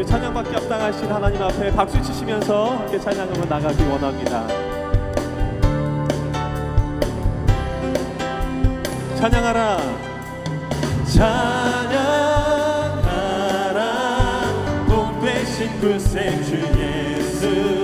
우리 찬양받기 합당하신 하나님 앞에 박수 치시면서 함께 찬양으로 나가기 원합니다. 찬양하라. 찬양하라. 복 되신 구세주 예수.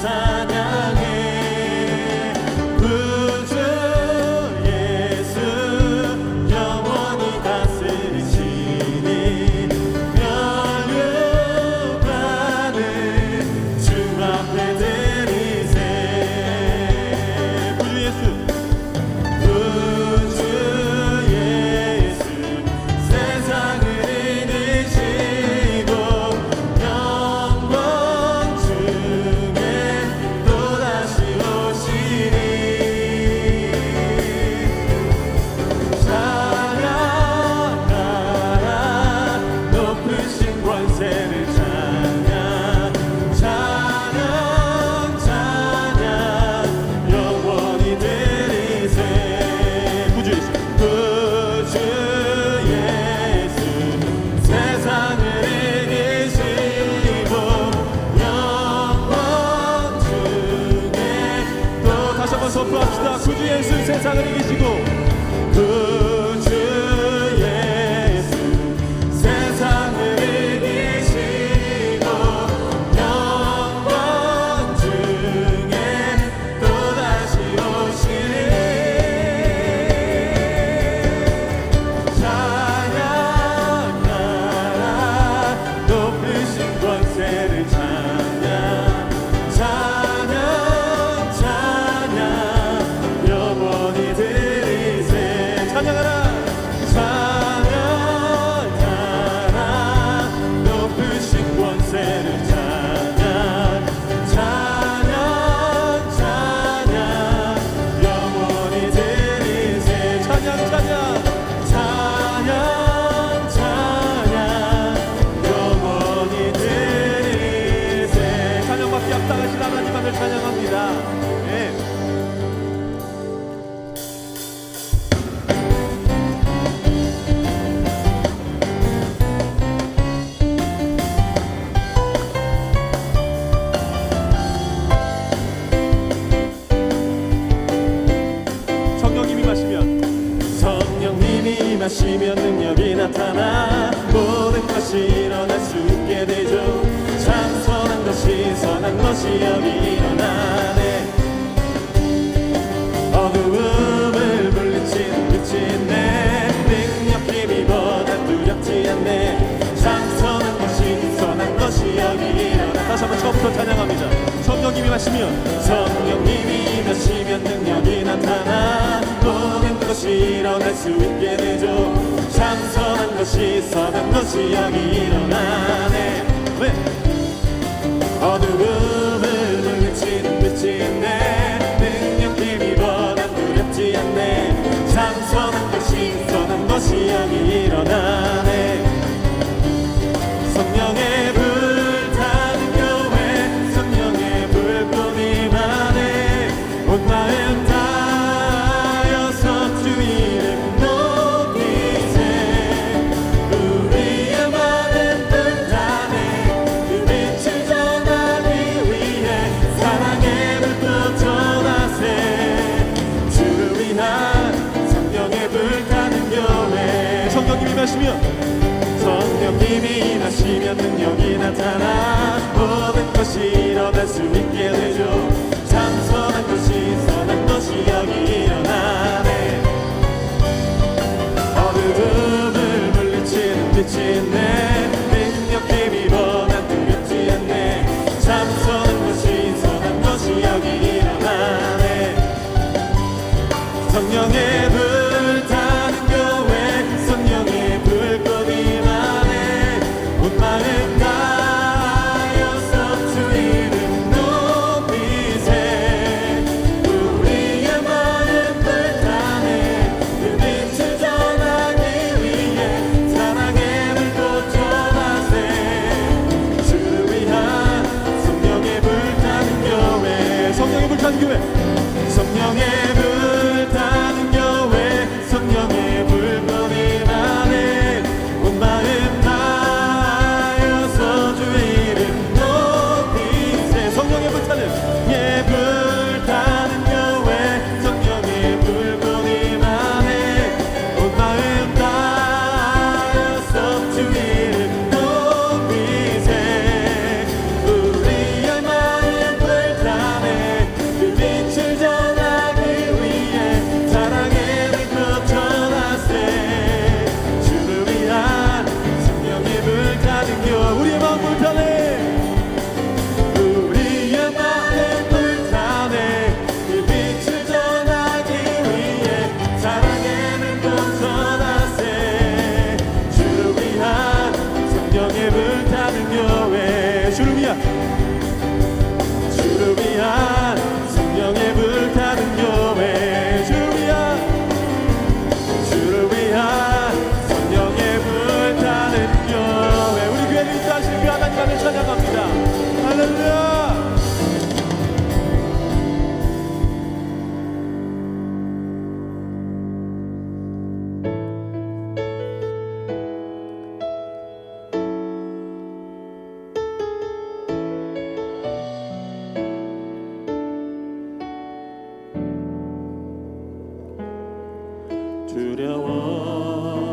time. 세상을 이기시고 하시면 성령님이 임하시면 능력이 나타나 모든 것이 일어날 수 있게 되죠 참선한 것이 선한 것이 여기 일어나네 왜? 찬양합니다. 할렐루야! 두려워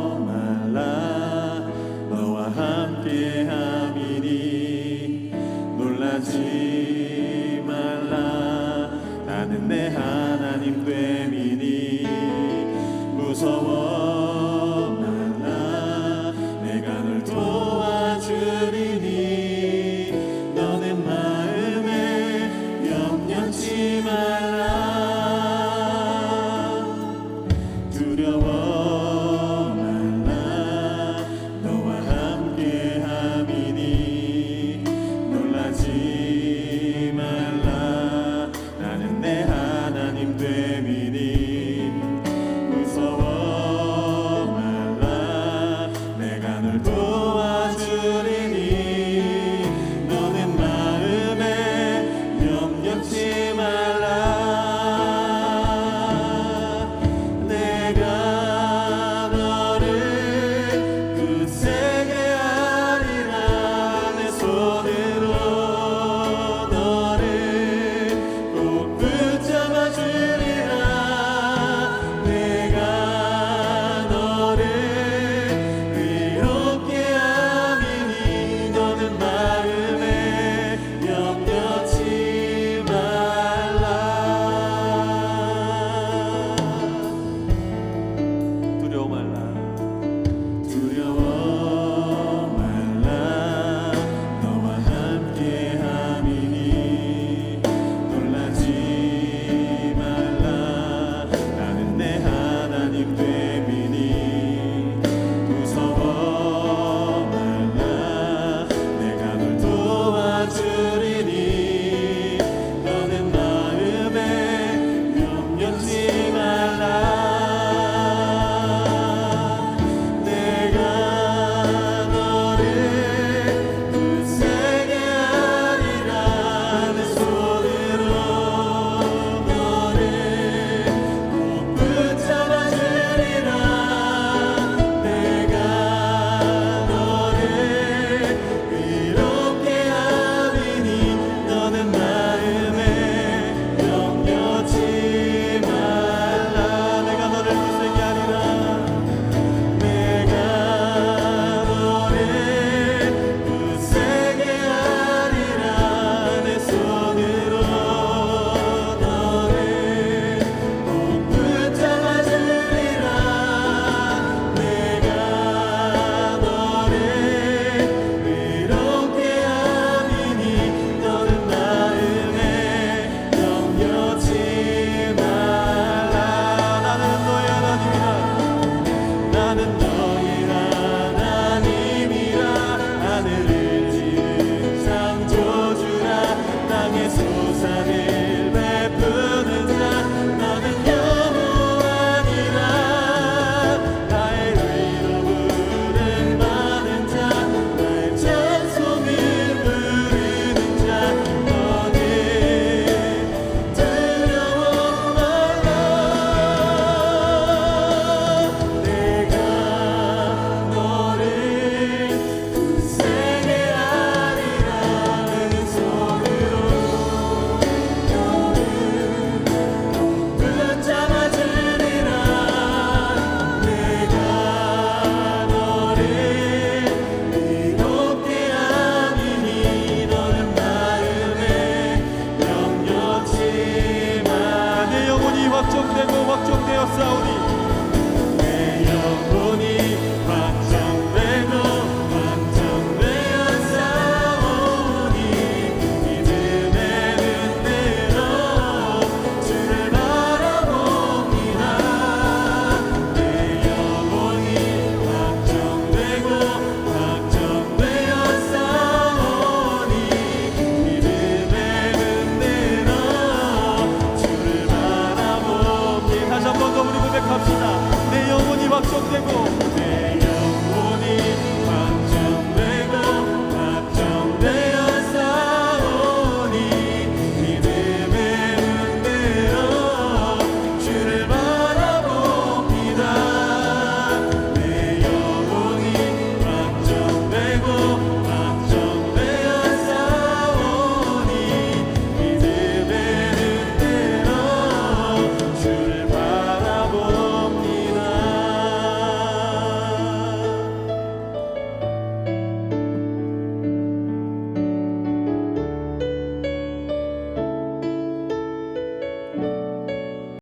걱정되었사오니